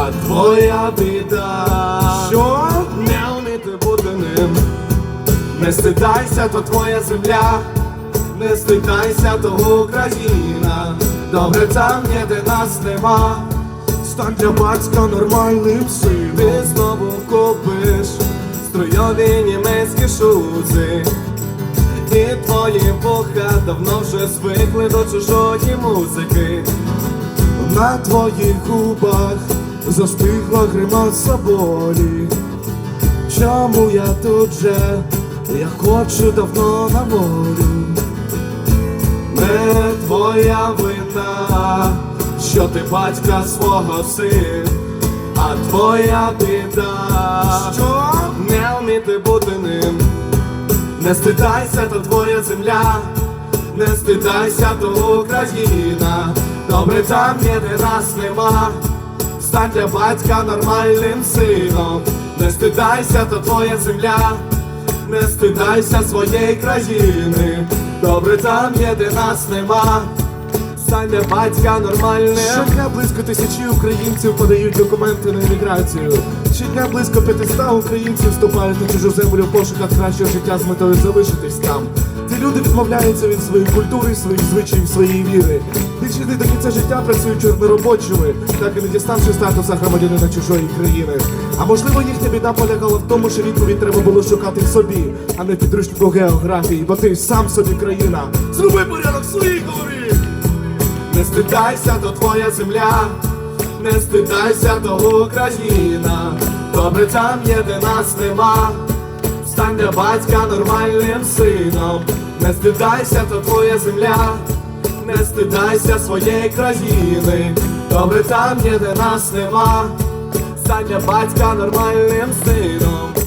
а твоя біда, що не вміти бути ним. Не стидайся, то твоя земля, не стидайся, то Україна. Добре там є, де нас нема. Стань для батька нормальним сином. Ти знову купиш струйові німецькі шузи. І твої вуха давно вже звикли до чужої музики. На твоїх губах застигла гримаса болі. Чому я тут же? Я хочу давно на волю. Не твоя вина, що ти батька свого син, а твоя біда, що не вміти бути ним. Не стидайся, то твоя земля, не стидайся, то Україна. Добре там є, де нас нема. Стань для батька нормальним сином. Не стидайся, то твоя земля, не стидайся своєї країни. Добре там є, де нас нема. Стань для батька нормальним. Щодня близько тисячі українців подають документи на еміграцію. Щодня близько 500 українців вступають на чужу землю в пошуках кращого життя з метою залишитись там. Ці люди відмовляються від своєї культури, своїх звичаїв, своєї віри. Більшість до кінця життя працюють чорноробочими, так і не діставши статуса громадянина чужої країни. А можливо, їхня біда полягала в тому, що відповідь треба було шукати в собі, а не в підручнику географії, бо ти сам собі країна. Зроби порядок в своїй голові! Не стидайся, то твоя земля, не стидайся, то Україна. Добре там є, де нас нема. Стань для батька нормальним сином. Не стидайся, то твоя земля, не стидайся своєї країни. Добре там є, де нас нема. стання батька нормальним сином.